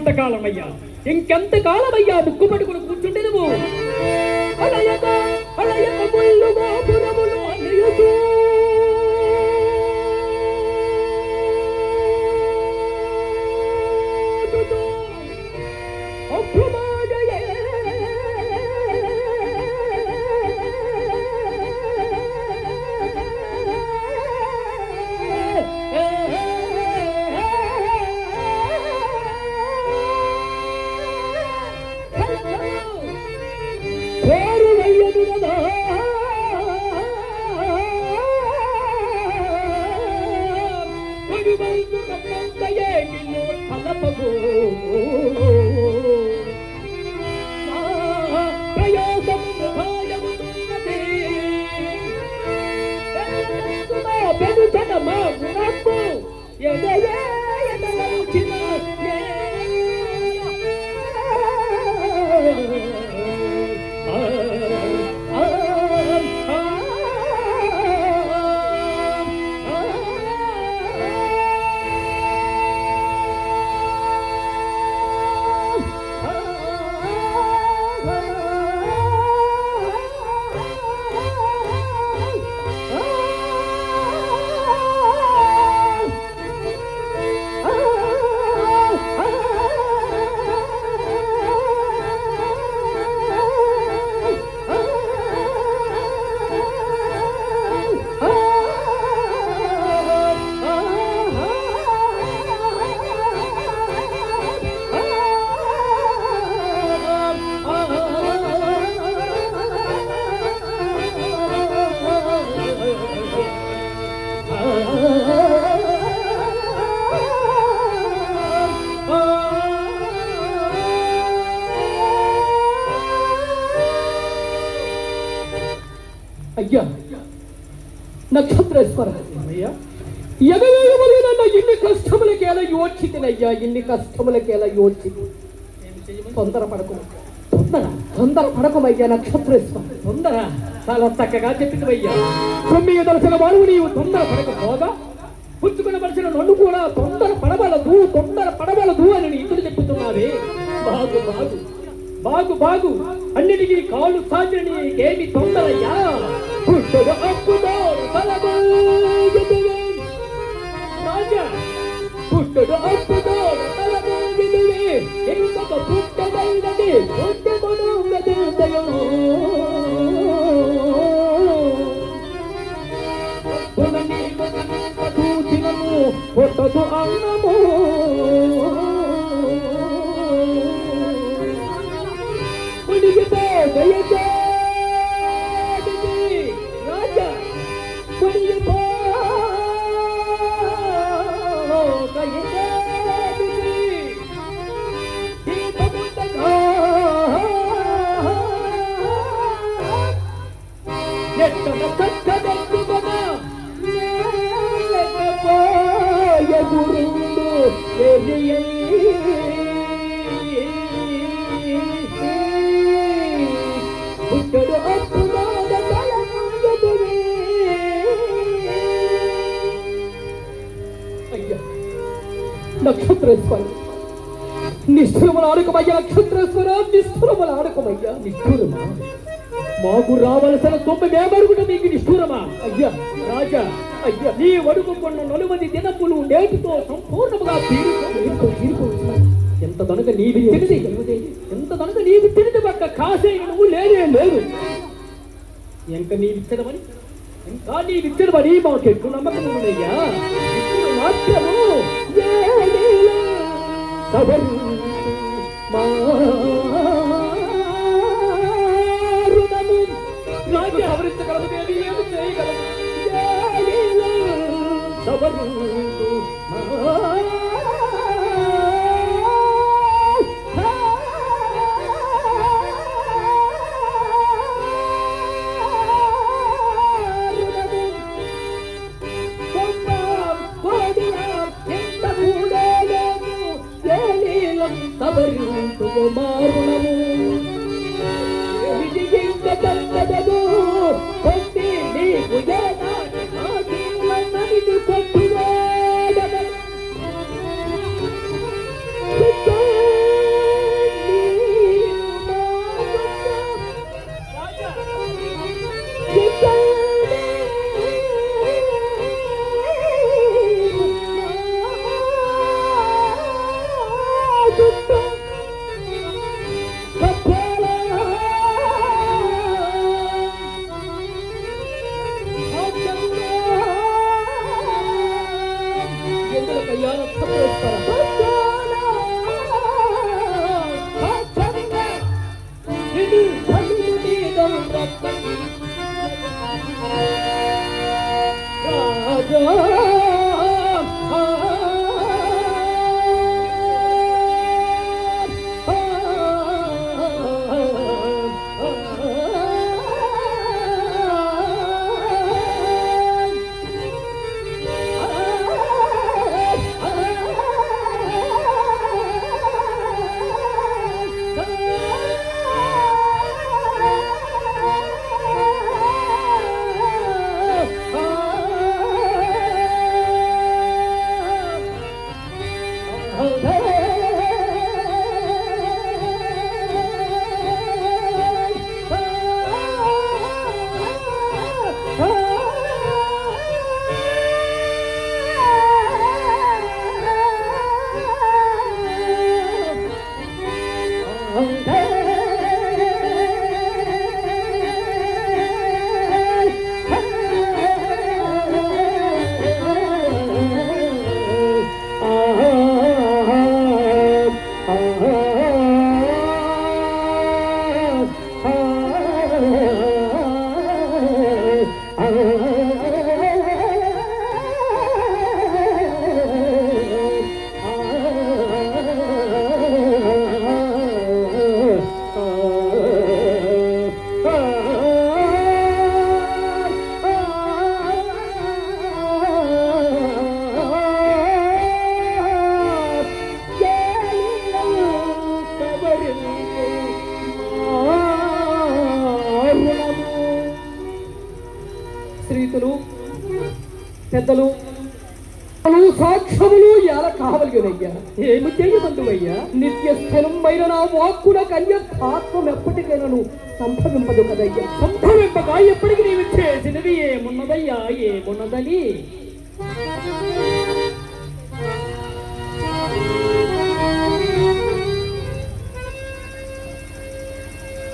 ఇంకెంతకాలమయ్యా ఇంకెంతకాలమయ్యా ముక్కు పట్టుకుని కూర్చుంటే నువ్వు ఇన్ని కష్టములకేలా యోచి తొందర పడకు తొందర తొందర పడకమయ్యా నక్షత్రేశ్వర తొందర చాలా చక్కగా చెప్పినవయ్యా. తొమ్మిది దర్శన వారు నీవు తొందర పడకపోగా పుచ్చుకున్న మనిషిన నన్ను కూడా తొందర పడవలదు తొందర పడవలదు అని ఇతడు చెప్పుతున్నావే బాగు బాగు బాగు బాగు. అన్నిటికీ కాళ్ళు సాచిన నీకేమి తొందరయ్యా? పుట్టడు అప్పుదో తలబోగుదువే. రాజా ఇంకొక పుట్టదైనది పుట్టెదను మెదులుదయో. పుట్టదు అన్నము నక్షత్రేశ్వర. నిష్ఠురముల ఆడుకమయ్యా నక్షత్రేశ్వర నిష్ఠురములు ఆడుకోమయ్యా నిష్ఠురమా మాకు రావలసిన తొమ్మిది మేమరుగుట మీకు నిష్ఠూరమా? అయ్యా రాజా అయ్యా నీ వడుకున్న నలుమది దినములు నేటితో సంపూర్ణముగా ఎంత కనుక నీవి తిరిగి ఎంత కనుక నీవి తిరిగి పక్క కాసే నువ్వు లేనే లేదు ఎంత నీవిచ్చడమని? ఇంకా నీవిచ్చడమని మాకెట్టు నమ్మకం ఉన్నాయ్యా మాత్రము కన్యత్వం ఎప్పటికైనా సంభవింపదు కదయ్యా. సంభవింపగా ఎప్పటికీ నీవు చేసినవి ఏమున్నదయ్యా? ఏమున్నదని?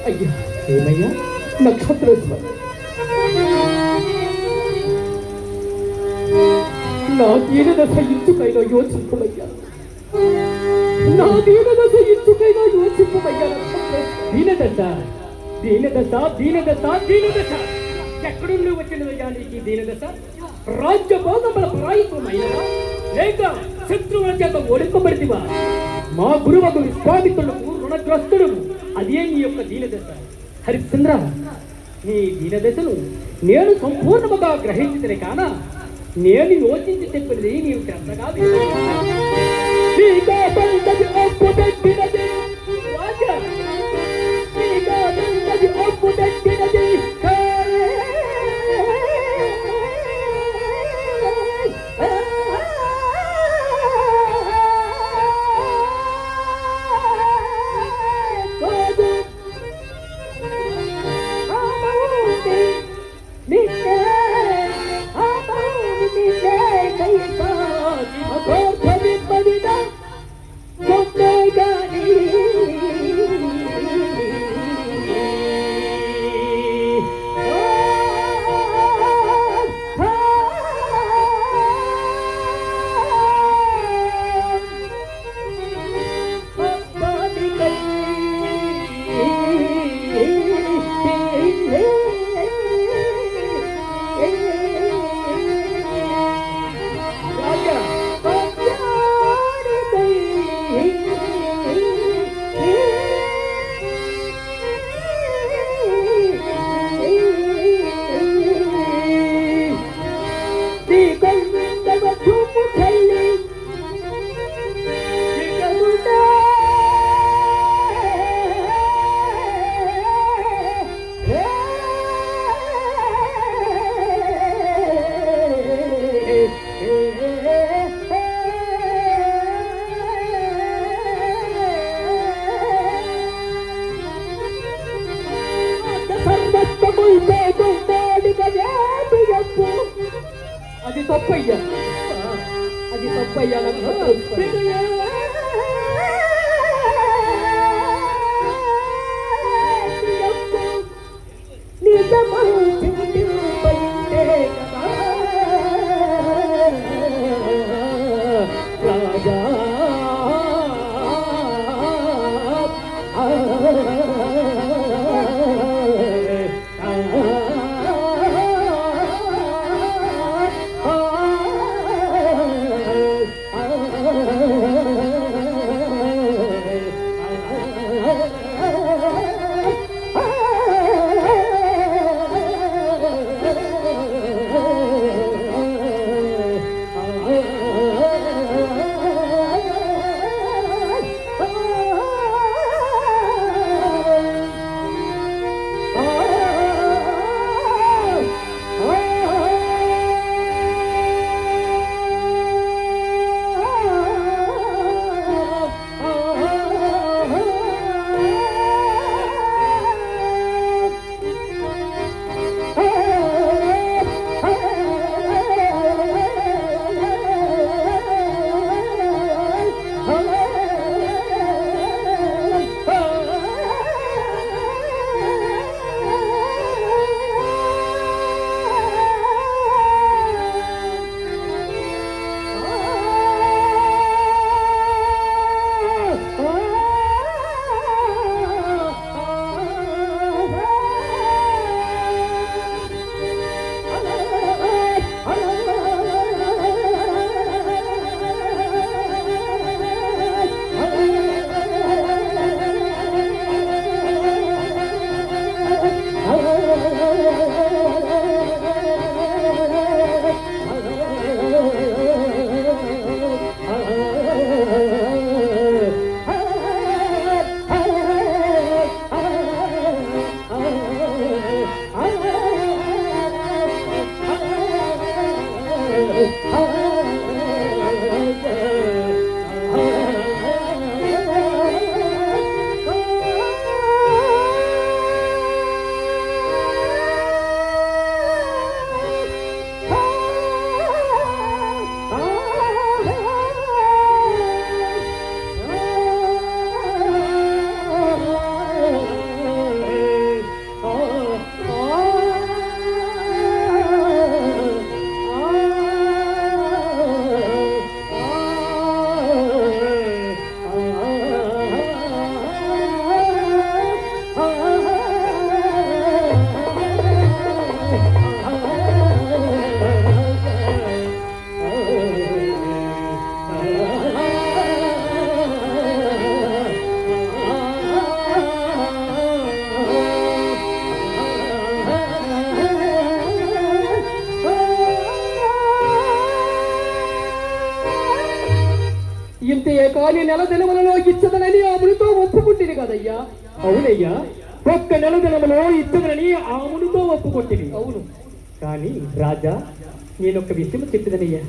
అయ్యా ఏమయ్యా? నక్షత్రేశ్వర నా దీన దశ ఇంచుకైనా యోచింపమయ్యా నా దీన దశ యోచింపమయ్యా దీనదశ దీనదశ దీనదశ దీనదశ ఎక్కడుండి వచ్చినదయ్యా నీకు దీనదశ రాజ్య భోగముల పరాయితమైనదా లేక శత్రువుల చేత ఓడింపబడితివా మా గురువకు విశ్వామిత్రులకు రుణగ్రస్తుడు అదే నీ యొక్క దీనదశ హరిశ్చంద్ర నీ దీనదశను నేను సంపూర్ణముగా గ్రహించితే కాన? నేను యోచించి చెప్పినది నీవు శ్రద్ధగా అది నేను ఒక విషయం చెప్పిదనయ్యా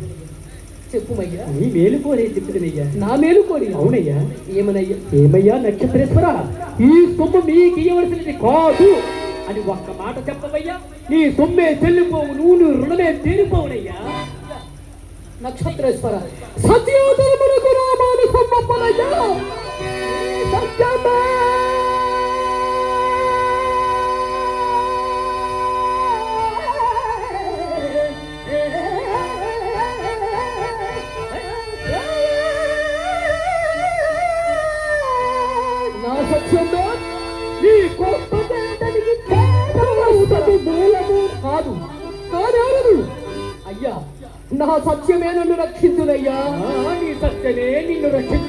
చెప్పుమయ్యా నీ మేలు కోరే చెప్పిదనయ్యా నా మేలు కోరి అవునయ్యా. ఏమనయ్యా? ఏమయ్యా నక్షత్రేశ్వర? ఈ సొమ్ము మీకు ఇవ్వవలసినది కాదు అని ఒక్క మాట చెప్పవయ్యా. నీ సొమ్మే చెల్లిపోవు నువ్వు రుణమే తీరిపోవునయ్యా. నక్షత్రేశ్వర సత్యోదరమునకు రామాను సమ్మప్పనయ్యా సత్యమే.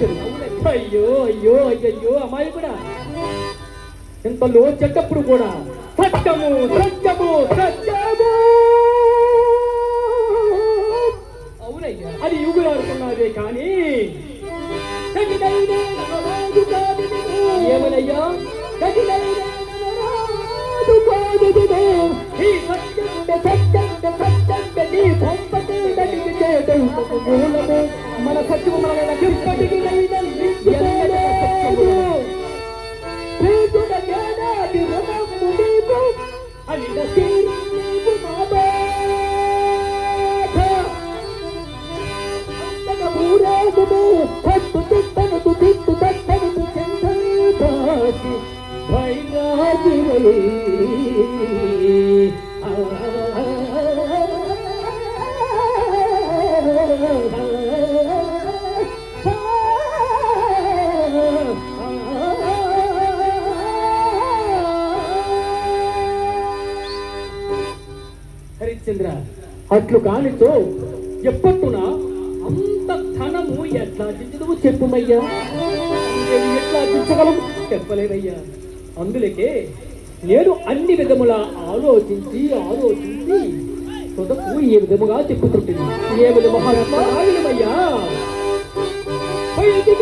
రక్షించును అయ్యో అయ్యో అయ్యయ్యో అమ్మాయి కూడా. ఇంతలో చెట్టప్పుడు కూడా. సత్యము సత్యము సత్యము అవునయ్యా. అది యుగులాడుతున్నదే కానీ. ఏమనయ్యా. ఈ నీ సంపతి దడికి చేదవుటకు మూలము. మన సత్యము మన ఎప్పటికీ ఎన్నడూ అట్లు కానితో ఎప్పట్టున అంత ధనము ఎట్లా దించదు చెప్పుమయ్యా? ఎట్లా దించగలము చెప్పలేదయ్యా. అందులకే నేను అన్ని విధముల ఆలోచించి ఆలోచించి తుదకు ఈ విధముగా చెప్పుతుంటుంది ఏ విధమయ్యా వైదిక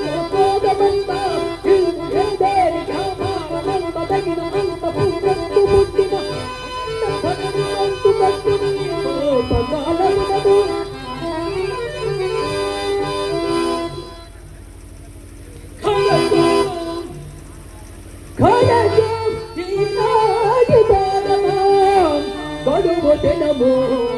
te namo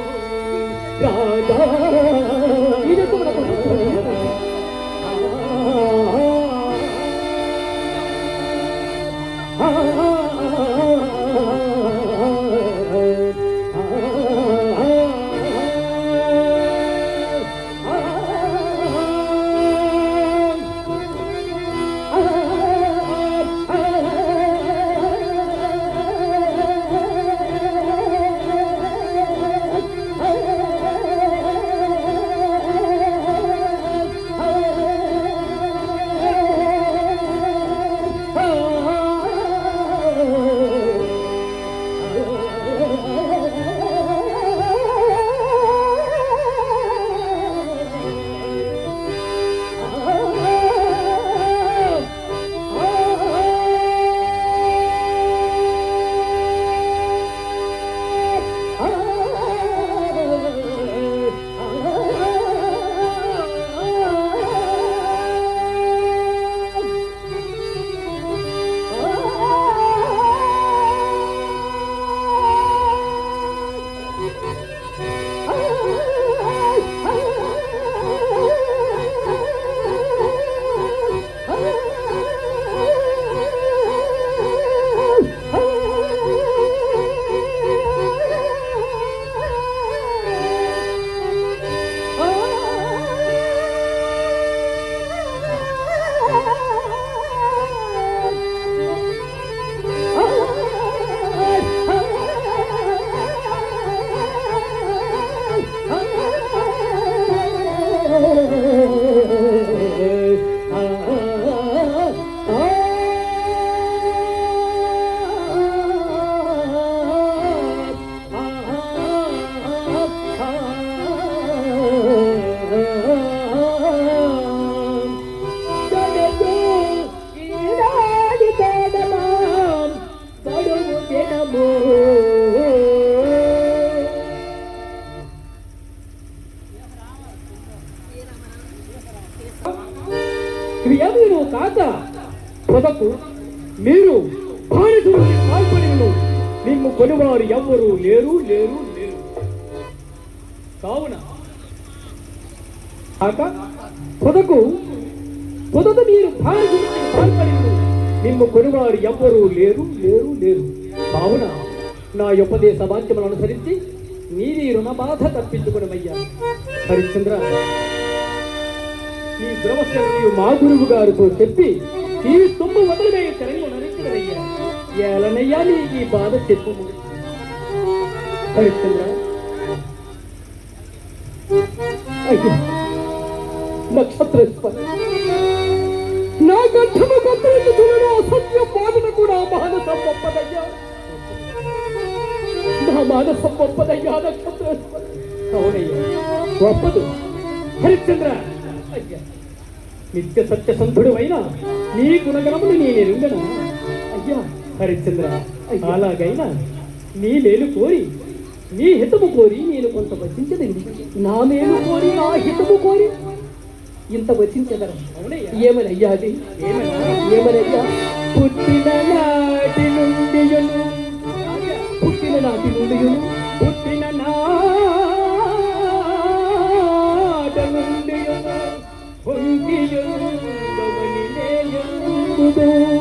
నా ఉపదేశ వాక్యములను అనుసరించి నీది రుణ బాధ తప్పించుకునమయ్యా. హరిశ్చంద్ర ఈ ద్రవస్థితి మా గురువు గారితో చెప్పి ఈ తుమ్ము వదలమే తెలంగాణ ఏలనయ్యా నీ ఈ బాధ చెప్పు హరిశ్చంద్ర అయ్యా నక్షత్రేశ్వర నా గంధము కత్తిరించుకున్న అసత్య బాధను కూడా మానసం గొప్పదయ్యా మానసం ఒప్పదయ్యా నక్షత్రేశ్వర అవునయ్యా. ఒప్పదు హరిశ్చంద్ర. అయ్యా. నిత్య సత్యసంధుడు అయినా నీ గుణగణములు నీ నెరుంగన అయ్యా హరిశ్చంద్ర అలాగైనా నీ మేలు కోరి నీ హితము కోరి నేను కొంత వచించదండి. నా మేలు కోరి నా హితము కోరి ఇంత వచించగలం ఏమనయ్యా అది? ఏమనయ్యా? పుట్టిన నాటి Oh.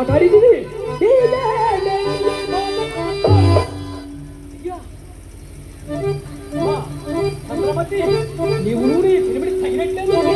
అమ్మ ఎంత మాట్లాడింది నీవు నీ తిరిమిడి తగినట్లేదు మీ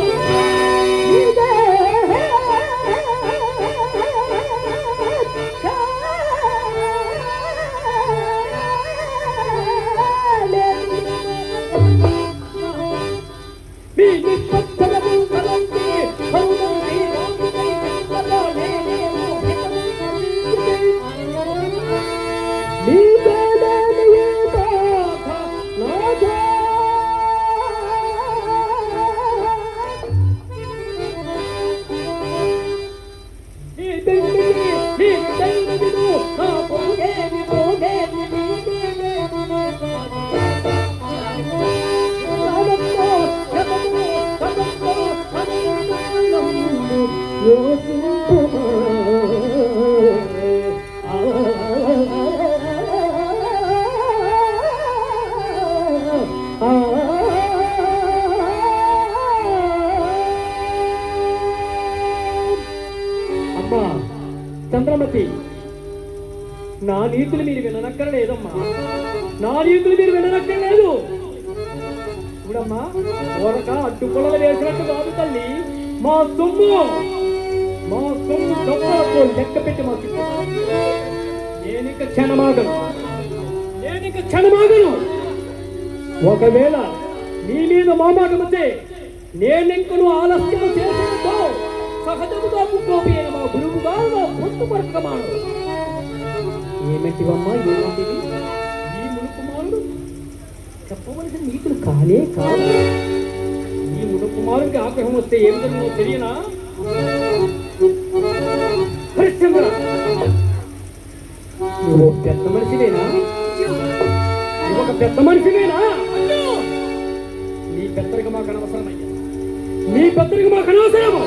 అమ్మా చంద్రమతి నా నీతులు మీరు విననక్కర్లేదమ్మా నా నీతులు మీరు విననక్కర్లేదు చూడమ్మా ఊరక అడ్డుకొలలు వేసినట్టు కాదు తల్లి మా సొమ్ము మా సొమ్ము డబ్బులతో లెక్క పెట్టి మాకు నేను నేనిక క్షణమాగను. నేను నేనిక క్షణమాగను. ఒకవేళ నీ మీద మామాటమంటే నేనెంకను ఆలస్యం చేసినతో సహజముగా ముక్కోపోయిన మా గురువు గారు పొత్తు పరకమాను ఏమిటివమ్మా ఏమిటివి ఈ మునుకుమారుడు చెప్పవలసిన నీతులు కానే కాదు ఈ మునుకుమారుడికి ఆగ్రహం వస్తే ఏమిటో తెలియనా? నువ్వు పెద్ద మనిషినేనా నువ్వు ఒక పెద్ద మనిషినేనా నీ పెద్దరికి మాకు అనవసరమయ్యా. నీ పెద్దరికి మాకు అనవసరము.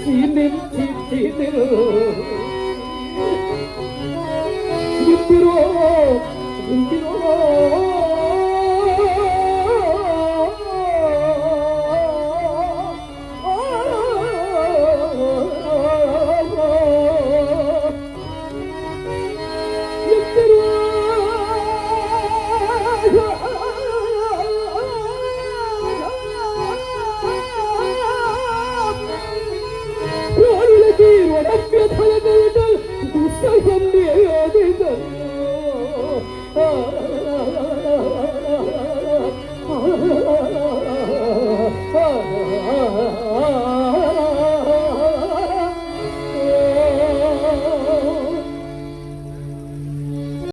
జీవించితిరు ఇంటిరో ఇంటిరో